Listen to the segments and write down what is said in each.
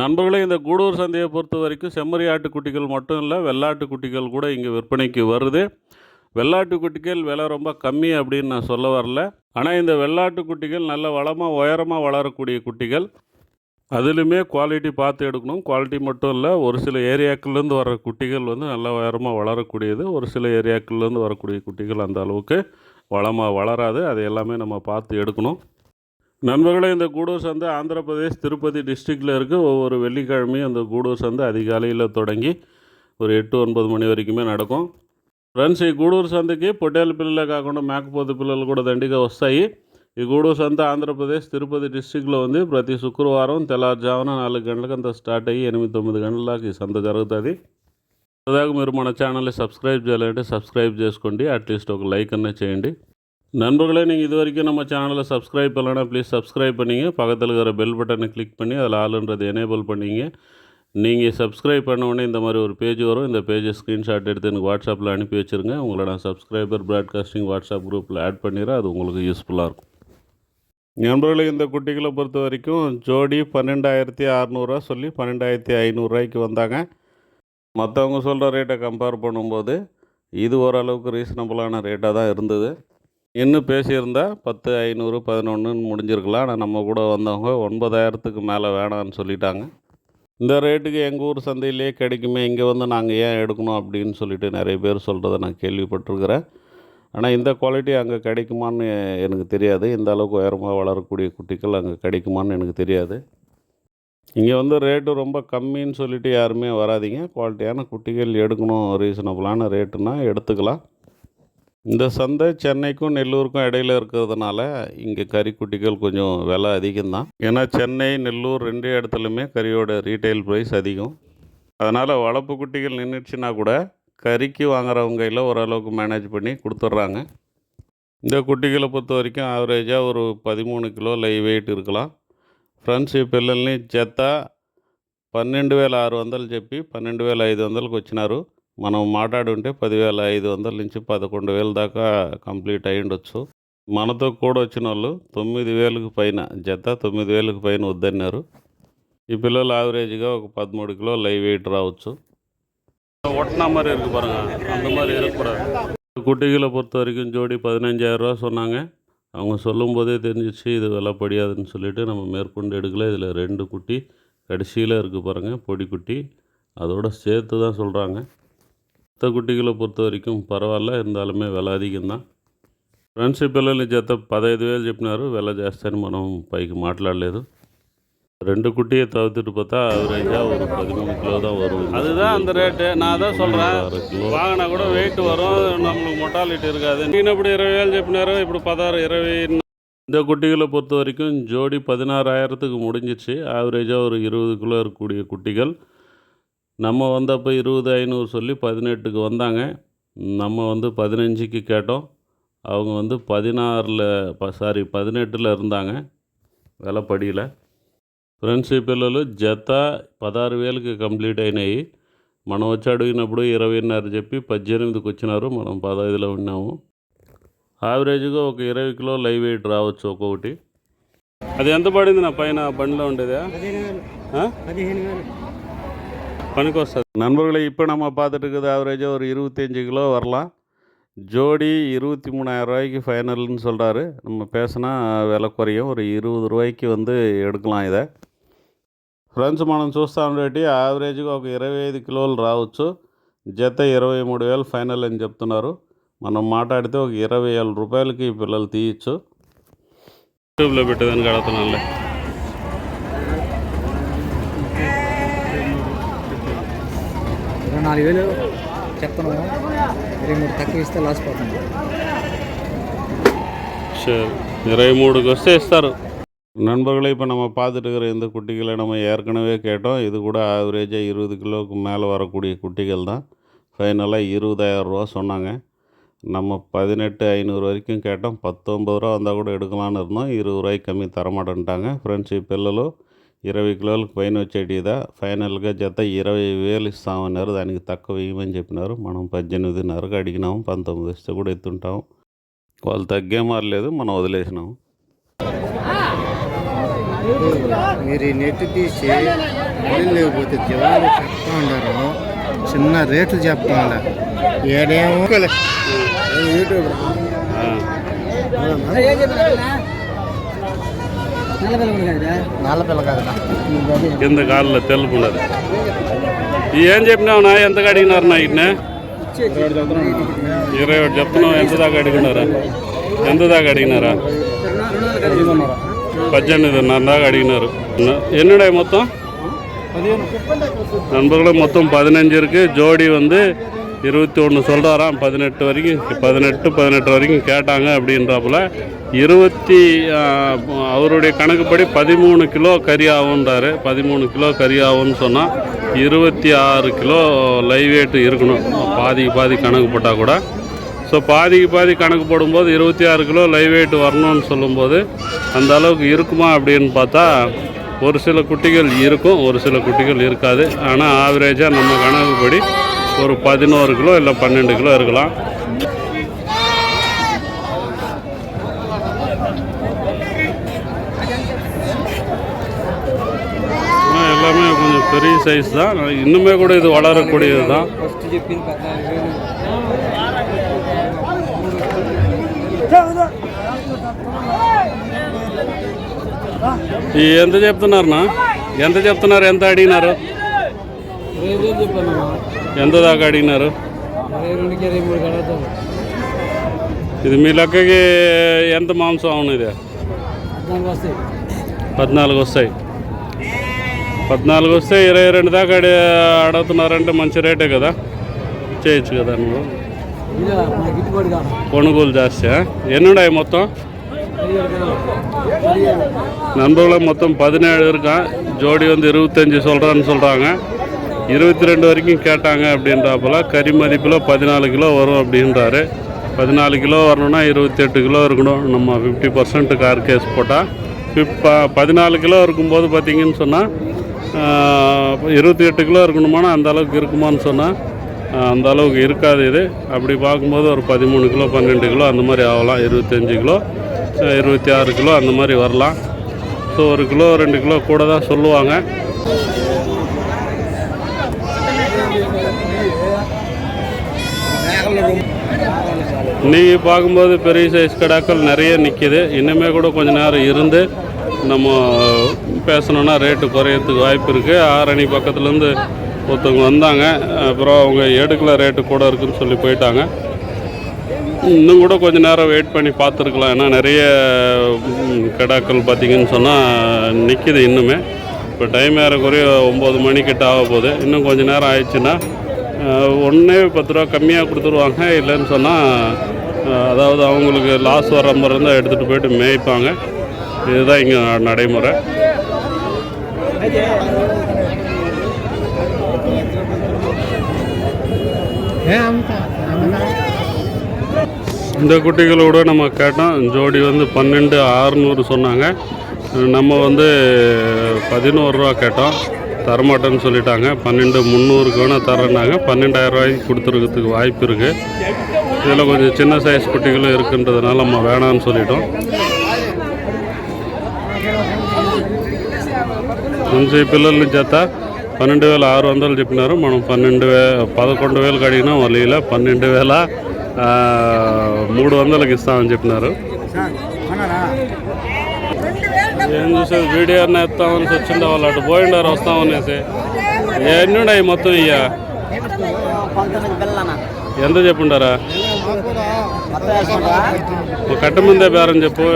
நண்பர்களே இந்த கூடூர் சந்தையை பொறுத்த வரைக்கும் செம்மறி ஆட்டுக்குட்டிகள் மட்டும் இல்லை வெள்ளாட்டு குட்டிகள் கூட இங்கே விற்பனைக்கு வருது. வெள்ளாட்டு குட்டிகள் விலை ரொம்ப கம்மி அப்படின்னு நான் சொல்ல வரல. ஆனால் இந்த வெள்ளாட்டு குட்டிகள் நல்ல வளமாக உயரமாக வளரக்கூடிய குட்டிகள். அதுலேயுமே குவாலிட்டி பார்த்து எடுக்கணும். குவாலிட்டி மட்டும் இல்லை ஒரு சில ஏரியாக்கள்லேருந்து வர குட்டிகள் வந்து நல்லா உயரமாக வளரக்கூடியது. ஒரு சில ஏரியாக்கள்லேருந்து வரக்கூடிய குட்டிகள் அந்த அளவுக்கு வளமாக வளராது. அது எல்லாமே நம்ம பார்த்து எடுக்கணும். நண்பர்களே இந்த கூடூர் சந்தை ஆந்திரப்பிரதேஷ் திருப்பதி டிஸ்ட்ரிக்டில் இருக்க. ஒவ்வொரு வெள்ளிக்கிழமையும் அந்த கூடூர் சந்தை அதிகாலையில் தொடங்கி ஒரு ఎటు ఒన్పది మణి వరకుమే నడకం ఫ్రెండ్స్ ఈ గూడూరు సంతకి పొట్టేల పిల్లలే కాకుండా మేకపోతు పిల్లలు కూడా దండిగా వస్తాయి ఈ గూడూరు సంత ఆంధ్రప్రదేశ్ తిరుపతి డిస్టిక్లో ఉంది ప్రతి శుక్రవారం తెల్లారుజామున నాలుగు గంటలకంతా స్టార్ట్ అయ్యి ఎనిమిది తొమ్మిది గంటలకు ఈ సంత జరుగుతుంది సరదాగా మీరు మన ఛానల్ని సబ్స్క్రైబ్ చేయాలంటే సబ్స్క్రైబ్ చేసుకోండి అట్లీస్ట్ ఒక లైక్ అన్న చేయండి நண்பர்களே நீங்கள் இது வரைக்கும் நம்ம சேனலை சப்ஸ்கிரைப் பண்ணலன்னா ப்ளீஸ் சப்ஸ்கிரைப் பண்ணிங்க. பக்கத்தில் இருக்கிற பெல் பட்டனை கிளிக் பண்ணி அதில் ஆளுன்றது எனேபிள் பண்ணிங்க. நீங்கள் சப்ஸ்கிரைப் பண்ண உடனே இந்த மாதிரி ஒரு பேஜ் வரும். இந்த பேஜை ஸ்க்ரீன்ஷாட் எடுத்து எனக்கு வாட்ஸ்அப்பில் அனுப்பி வச்சுருங்க. உங்களை நான் சப்ஸ்கிரைபர் ப்ராட்காஸ்டிங் வாட்ஸ்அப் குரூப்பில் ஆட் பண்ணிடுறேன். அது உங்களுக்கு யூஸ்ஃபுல்லாக இருக்கும். நண்பர்களே இந்த குட்டிகளை பொறுத்த வரைக்கும் ஜோடி பன்னெண்டாயிரத்தி அறநூறுவா சொல்லி பன்னெண்டாயிரத்தி ஐநூறுரூவாய்க்கு வந்தாங்க. மற்றவங்க சொல்கிற ரேட்டை கம்பேர் பண்ணும்போது இது ஓரளவுக்கு ரீசனபுளான ரேட்டாக தான் இருந்தது. இன்னும் பேசியிருந்தா பத்து ஐநூறு பதினொன்றுன்னு முடிஞ்சிருக்கலாம். ஆனால் நம்ம கூட வந்தவங்க ஒன்பதாயிரத்துக்கு மேலே வேணான்னு சொல்லிட்டாங்க. இந்த ரேட்டுக்கு எங்கள் ஊர் சந்தையிலே கிடைக்குமே இங்கே வந்து நாங்கள் ஏன் எடுக்கணும் அப்படின்னு சொல்லிட்டு நிறைய பேர் சொல்கிறத நான் கேள்விப்பட்டிருக்கிறேன். ஆனால் இந்த குவாலிட்டி அங்கே கிடைக்குமான்னு எனக்கு தெரியாது. இந்த அளவுக்கு உயரமாக வளரக்கூடிய குட்டிகள் அங்கே கிடைக்குமான்னு எனக்கு தெரியாது. இங்கே வந்து ரேட்டு ரொம்ப கம்மின்னு சொல்லிட்டு யாருமே வராதீங்க. குவாலிட்டியான குட்டிகள் எடுக்கணும் ரீசனபுளான ரேட்டுனால் எடுத்துக்கலாம். இந்த சந்தை சென்னைக்கும் நெல்லூருக்கும் இடையில இருக்கிறதுனால இங்கே கறிக்குட்டிகள் கொஞ்சம் விலை அதிகம்தான் ஏன்னா சென்னை நெல்லூர் ரெண்டு இடத்துலையுமே கறியோட ரீட்டைல் ப்ரைஸ் அதிகம் அதனால் வளர்ப்பு குட்டிகள் நின்றுச்சுன்னா கூட கறிக்கு வாங்குறவங்க கையில் ஓரளவுக்கு மேனேஜ் பண்ணி கொடுத்துட்றாங்க இந்த குட்டிகளை பொறுத்த వరకు ఆవరేజ్గా ஒரு పదిమూడు కిలో లైవ్ వెయిట్ இருக்கலாம் ఫ్రెండ్స్ ఈ పిల్లల్ని జత పన్నెండు వేల ఆరు వందలు చెప్పి పన్నెండు వేల ఐదు వందలకు వచ్చినారు మనం మాట్లాడుంటే పదివేల ఐదు వందల నుంచి పదకొండు వేల దాకా కంప్లీట్ అయి ఉండొచ్చు మనతో కూడా వచ్చిన వాళ్ళు తొమ్మిది వేలకు పైన జత తొమ్మిది వేలకు పైన వద్దన్నారు ఈ పిల్లలు ఆవరేజ్గా ఒక పదమూడు కిలో లైవ్ వెయిట్ రావచ్చు ஒட்டினா மாதிரி இருக்குது பாருங்கள் அந்த மாதிரி இருக்கக்கூடாது குட்டிகளை பொறுத்த வரைக்கும் ஜோடி பதினஞ்சாயிரரூவா சொன்னாங்க அவங்க சொல்லும்போதே தெரிஞ்சிச்சு இது விலை படியாதுன்னு சொல்லிட்டு நம்ம மேற்கொண்டு எடுக்கல இதில் ரெண்டு குட்டி கடைசியில் இருக்குது பாருங்கள் பொடி குட்டி அதோட சேர்த்து தான் சொல்கிறாங்க மற்ற குட்டிகளை பொறுத்த வரைக்கும் பரவாயில்ல இருந்தாலுமே விலை అధికందా ఫ్రెండ్స్ ఈ పిల్లల జత வேலை వేలు விலை వెల చేస్తారని మనం పైకి ரெண்டு குட்டியை தவிர்த்துட்டு பார்த்தா ஆவரேஜாக ஒரு பதிமூணு கிலோ தான் வரும். அதுதான் அந்த ரேட்டு நான் தான் சொல்கிறேன் வாங்கினா கூட வெயிட் வரும் நம்மளுக்கு மொட்டாலிட்டி இருக்காது. நீங்கள் இப்படி இருபது வேலை செப்பினாரோ இப்படி பதினாறு இருபது இந்த குட்டிகளை பொறுத்த வரைக்கும் ஜோடி பதினாறாயிரத்துக்கு முடிஞ்சிச்சு. ஆவரேஜாக ஒரு இருபது கிலோ இருக்கக்கூடிய குட்டிகள். நம்ம வந்தப்போ இருபது ஐநூறு சொல்லி பதினெட்டுக்கு வந்தாங்க நம்ம வந்து பதினஞ்சுக்கு கேட்டோம் அவங்க வந்து பதினாறில் ப சாரி பதினெட்டில் இருந்தாங்க విల పడియలే ఫ్రెండ్స్ ఈ పిల్లలు జత పదహారు వేలకి కంప్లీట్ అయినాయి మనం వచ్చి అడిగినప్పుడు ఇరవైన్నర చెప్పి పద్దెనిమిదికి వచ్చినారు మనం పదహైదులో ఉన్నాము యావరేజ్గా ఒక ఇరవై కిలో లైవ్ వెయిట్ రావచ్చు ఒక్కొక్కటి అది ఎంత పడింది నా పైన బండిలో ఉండేదా ఆ? పదిహేను பணக்கு நண்பர்களை இப்போ நம்ம பார்த்துட்டு இருக்குது ஆவரேஜாக ஒரு இருபத்தஞ்சி கிலோ வரலாம். ஜோடி இருபத்தி மூணாயிரம் ரூபாய்க்கு ஃபைனல்னு சொல்கிறாரு நம்ம பேசினா விலை குறையும். ஒரு இருபது ரூபாய்க்கு வந்து எடுக்கலாம் ఇదే ఫ్రెండ్స్ మనం చూస్తాండేటి యావరేజ్గా ఒక ఇరవై ఐదు కిలోలు రావచ్చు జత ఇరవై మూడు వేలు ఫైనల్ అని చెప్తున్నారు మనం మాట్లాడితే ఒక ఇరవై వేల రూపాయలకి పిల్లలు తీయచ్చు యూట్యూబ్లో పెట్టేదాన్ని కడుతున్నానులే నాలుగు వేలు చెప్తున్నాము ఇరవై మూడు తక్కువ ఇస్తే లాస్ పోతుంది சரி இருபத்தி மூணுக்கு வச்சு இஸ்தாரு நண்பர்களே இப்போ நம்ம பார்த்துட்டு இந்த குட்டிகளை நம்ம ஏற்கனவே கேட்டோம் இது கூட ஆவரேஜாக இருபது கிலோவுக்கு மேலே வரக்கூடிய குட்டிகள் தான் ஃபைனலாக இருபதாயிரம் ரூபா சொன்னாங்க நம்ம பதினெட்டு ஐநூறு வரைக்கும் கேட்டோம் பத்தொம்பது ரூபா வந்தால் கூட எடுக்கலான்னு இருந்தோம் இருபது ரூபாய்க்கு கம்மி தரமாட்டேன்ட்டாங்க ஃப்ரெண்ட்ஷிப் பிள்ளைகளும் ఇరవై కిలోలకు పైన వచ్చేటిదా ఫైనల్గా జత ఇరవై వేలు ఇస్తామన్నారు. దానికి తక్కువ ఇవ్వమని చెప్పినారు. మనం పద్దెనిమిదిన్నరకు అడిగినాము పంతొమ్మిది ఇస్తే కూడా ఎత్తుంటాము వాళ్ళు తగ్గే మారలేదు మనం వదిలేసినాము మీరు ఈ నెట్ తీసి లేకపోతే జవాబు చెప్తా ఉన్నారు. చిన్న రేట్లు చెప్తా ఉండ ఏడేమో యూట్యూబ్. నల్ల పిల్ల కదా కింద కాళ్ళలో తెలుపు ఉన్నది ఈ ఏం చెప్పినావు నా ఎంత అడిగినారు నా ఇట్నే ఇరవై ఒకటి చెప్తున్నావు ఎంత దాకా అడిగినారా ఎంత దాకా అడిగినారా పద్దెనిమిదిన్నర దాకా అడిగినారు என்னடா மொத்தம் நண்பர்களே மொத்தம் பதினஞ்சு இருக்குது ஜோடி வந்து இருபத்தி ஒன்று சொல்கிறாராம் பதினெட்டு வரைக்கும் பதினெட்டு பதினெட்டு வரைக்கும் கேட்டாங்க அப்படின்றாப்புல. இருபத்தி அவருடைய கணக்குப்படி பதிமூணு கிலோ கறி ஆகுன்றாரு பதிமூணு கிலோ கறி ஆகும்னு சொன்னால் இருபத்தி ஆறு கிலோ லைவ் வெயிட் இருக்கணும். பாதிக்கு பாதி கணக்கு போட்டால் கூட. ஸோ பாதிக்கு பாதி கணக்கு போடும்போது இருபத்தி ஆறு கிலோ லைவ் வெயிட் வரணும்னு சொல்லும்போது அந்த அளவுக்கு இருக்குமா அப்படின்னு பார்த்தா ஒரு சில குட்டிகள் இருக்கும் ஒரு சில குட்டிகள் இருக்காது. ஆனால் ஆவரேஜாக நம்ம கணக்குப்படி ஒரு பதினோரு கிலோ இல்லை பன்னெண்டு கிலோ இருக்கலாம் ஆனா எல்லாமே கொஞ்சம் பெரிய சைஸ் தான் இன்னுமே கூட இது வளரக்கூடியது தான் ఫస్ట్ చెప్పింది పద్నాలుగు వేలు ఈ ఎంత చెప్తున్నారన్నా ఎంత చెప్తున్నారు ఎంత అడిగినారు ఇరవై వేలు చెప్పాను ఎంత దాకా అడిగినారు ఇరవై రెండుకి ఇరవై మూడు కడతాను ఇది మీ లెక్కకి ఎంత మాంసం అవును ఇది దానికి వస్తాయి పద్నాలుగు వస్తాయి పద్నాలుగు వస్తే ఇరవై రెండు దాకా అడి అడుగుతున్నారంటే మంచి రేటే కదా చేయొచ్చు కదా నువ్వు ఇది మన గిట్టుబాటు కాదు కొనుగోలు జాస్తి ఎన్నున్నాయి మొత్తం పదిహేడు కిలోలు పదిహేడు நண்பர்களை மொத்தம் பதினேழு இருக்கான் ஜோடி வந்து இருபத்தஞ்சி சொல்கிறான்னு சொல்கிறாங்க இருபத்தி ரெண்டு வரைக்கும் கேட்டாங்க அப்படின்றாப்புல கறி மதிப்பில் பதினாலு கிலோ வரும் அப்படின்றாரு. பதினாலு கிலோ வரணும்னா இருபத்தெட்டு கிலோ இருக்கணும். நம்ம ஃபிஃப்டி பர்சன்ட் கார் கேஸ் போட்டால் ஃபிஃப் பதினாலு கிலோ இருக்கும்போது பார்த்தீங்கன்னு சொன்னால் இருபத்தி எட்டு கிலோ இருக்கணுமானா அந்த அளவுக்கு இருக்குமான்னு சொன்னால் அந்த அளவுக்கு இருக்காது இது. அப்படி பார்க்கும்போது ஒரு பதிமூணு கிலோ பன்னெண்டு கிலோ அந்த மாதிரி ஆகலாம். இருபத்தஞ்சி கிலோ இருபத்தி ஆறு கிலோ அந்த மாதிரி வரலாம். ஸோ ஒரு கிலோ ரெண்டு கிலோ கூட தான் சொல்லுவாங்க. இன்றைக்கி பார்க்கும்போது பெரிய சைஸ் கடாக்கள் நிறைய நிற்கிது இன்னுமே கூட கொஞ்ச நேரம் இருந்து நம்ம பேசணுன்னா ரேட்டு குறையறதுக்கு வாய்ப்பு இருக்குது ஆரணி பக்கத்துலேருந்து ஒருத்தவங்க வந்தாங்க. அப்புறம் அவங்க எடுக்கல ரேட்டு கூட இருக்குன்னு சொல்லி போயிட்டாங்க. இன்னும் கூட கொஞ்சம் நேரம் வெயிட் பண்ணி பார்த்துருக்கலாம். ஏன்னா நிறைய கடாக்கள் பார்த்தீங்கன்னு சொன்னால் நிற்கிது இன்னுமே. இப்போ டைம் ஏறக்குறைய ஒம்பது மணிக்கிட்ட ஆக போகுது இன்னும் கொஞ்சம் நேரம் ஆயிடுச்சுன்னா ஒன்றே பத்து ரூபா கம்மியாக கொடுத்துருவாங்க இல்லைன்னு சொன்னால் அதாவது அவங்களுக்கு லாஸ் வர மாதிரி இருந்தால் எடுத்துகிட்டு போயிட்டு மேய்ப்பாங்க. இதுதான் இங்கே நடைமுறை. இந்த குட்டிகளோட நம்ம கேட்டோம் ஜோடி வந்து பன்னெண்டு ஆறுநூறு சொன்னாங்க. நம்ம வந்து பதினோரு ரூபா கேட்டோம். தரமாட்டேன்னு சொல்லிட்டாங்க பன்னெண்டு முந்நூறுக்கு வேணால் தரேன்னாங்க பன்னெண்டாயிரம் ரூபாய்க்கு கொடுத்துருக்கிறதுக்கு வாய்ப்பு இருக்குது இதில் கொஞ்சம் சின்ன சைஸ் குட்டிகளும் இருக்குன்றதுனால நம்ம வேணான்னு சொல்லிட்டோம் మంచి పిల్లల్ని చేత పన్నెండు వేల ఆరు వందలు చెప్పినారు మనం పన్నెండు వే పదకొండు వేలకు అడిగినా వాళ్ళు ఇలా పన్నెండు వేల ఆ, మూడు వందలకి ఇస్తామని చెప్పినారు ఏం చూసేది వీడియో అన్న ఎత్తామని వచ్చిండే వాళ్ళు అటు పోయిండారు వస్తామనేసి ఎన్ని ఉన్నాయి మొత్తం ఇయ్య ఎంత చెప్పుండారా ఒక కట్ట ముందే బేరం చెప్పు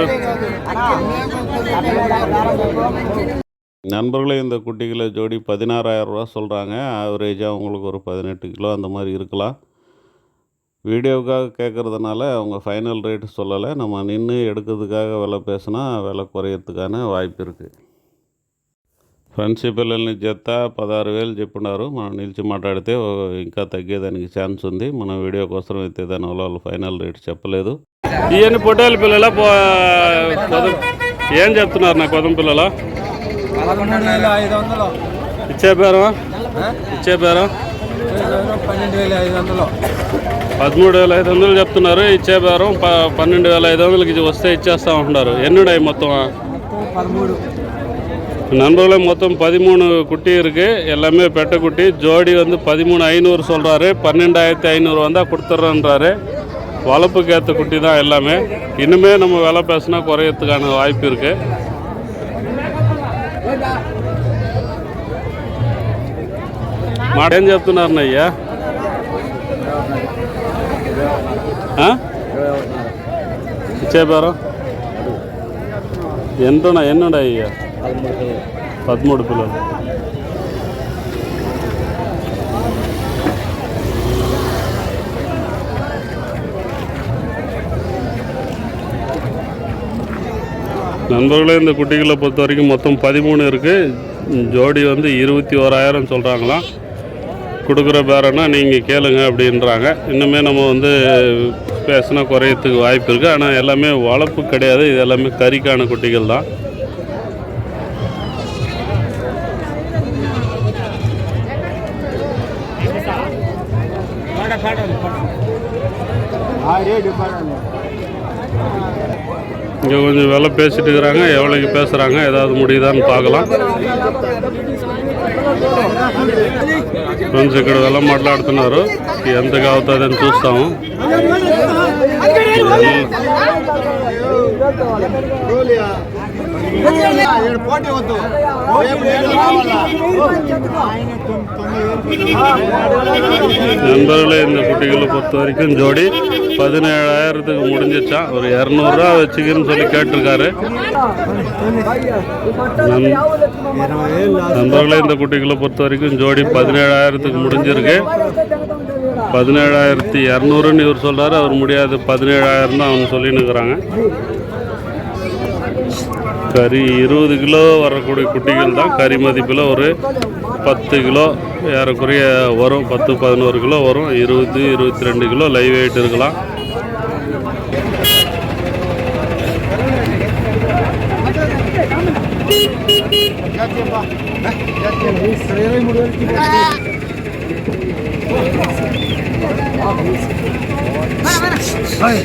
நண்பர்களே இந்த குட்டிகளை ஜோடி பதினாறாயிரம் ரூபா சொல்கிறாங்க ஆவரேஜாக உங்களுக்கு ஒரு பதினெட்டு கிலோ அந்த மாதிரி இருக்கலாம் வீடியோவுக்காக கேட்குறதுனால அவங்க ஃபைனல் ரேட்டு சொல்லலை. நம்ம நின்று எடுக்கிறதுக்காக விலை பேசுனா விலை குறையிறதுக்கான வாய்ப்பு இருக்குது ஃப்ரெண்ட்ஷிப்பில் நிச்சயத்தா పిల్లల్ని జత పదహారు వేలు చెప్పున్నారు మనం నిలిచి మాట్లాడితే ఇంకా తగ్గేదానికి ఛాన్స్ ఉంది మనం వీడియో కోసం అయితే దాని వాళ్ళు ఫైనల్ రేట్ చెప్పలేదు ఇవన్నీ పొట్టేళ్ళ పిల్లల ఏం చెప్తున్నారు నా కొదం పిల్లల ఇచ్చే పేరు ఇచ్చే పేరు పన్నెండు వేల ఐదు వందలు పదమూడు వేల ఐదు వందలు చెప్తున్నారు ఇచ్చే బేరం ప పన్నెండు వేల ఐదు వందలకి ఇది వస్తే ఇచ్చేస్తా ఉంటున్నారు ఎన్నుడాయి మొత్తం మొత్తం పదమూడు நண்பர்களே மொத்தம் பதிமூணு குட்டி இருக்குது எல்லாமே பெட்டை குட்டி ஜோடி வந்து பதிமூணு ஐநூறு சொல்கிறாரு பன்னெண்டாயிரத்தி ஐநூறு வந்தால் கொடுத்துட்றேன்றாரு வளர்ப்புக்கு ஏற்ற குட்டி தான் எல்லாமே இன்னுமே நம்ம விலை பேசினா குறையறதுக்கான வாய்ப்பு இருக்குது మాట ఏం చెప్తున్నారు అయ్యా ఇచ్చే బేరం ఎంత ఎన్ని ఉన్నాయి అయ్యా పదమూడు పిల్లలు நண்பர்களே இந்த குட்டிகளை பொறுத்த வரைக்கும் மொத்தம் பதிமூணு இருக்குது ஜோடி வந்து இருபத்தி ஓராயிரம் சொல்கிறாங்களாம் கொடுக்குற பேரன்னா நீங்கள் கேளுங்க அப்படின்றாங்க. இன்னுமே நம்ம வந்து பேசினா குறையத்துக்கு வாய்ப்பு இருக்குது ஆனால் எல்லாமே வளர்ப்பு கிடையாது. இது எல்லாமே கறிக்கான குட்டிகள் தான். இங்கே கொஞ்சம் விலை பேசிட்டு இருக்கிறாங்க. எவ்வளோக்கு பேசுகிறாங்க ஏதாவது முடியுதான்னு பார்க்கலாம். ఫ్రెండ్స్ ఇక్కడ ఎలా మాట్లాడుతున్నారు. ఎంతగా అవుతుందని చూస్తాము. நண்பர்களே இந்த குட்டிகளை பொறுத்த வரைக்கும் ஜோடி பதினேழாயிரத்துக்கு முடிஞ்சிச்சான் ஒரு இரநூறுவா வச்சுக்கின்னு சொல்லி கேட்டிருக்காரு. நண்பர்களே இந்த குட்டிகளை பொறுத்த வரைக்கும் ஜோடி பதினேழாயிரத்துக்கு முடிஞ்சிருக்கு. பதினேழாயிரத்தி இரநூறுன்னு இவர் சொல்கிறாரு அவர் முடியாது பதினேழாயிரம் தான் அவங்க சொல்லின்னு இருக்கிறாங்க கறி இருபது கிலோ வரக்கூடிய குட்டிகள் தான். கறி மதிப்பில் ஒரு பத்து கிலோ ஏறக்குறைய வரும். பத்து பதினோரு கிலோ வரும். இருபது இருபத்தி ரெண்டு கிலோ லைவ் வெயிட் இருக்கலாம். Hey!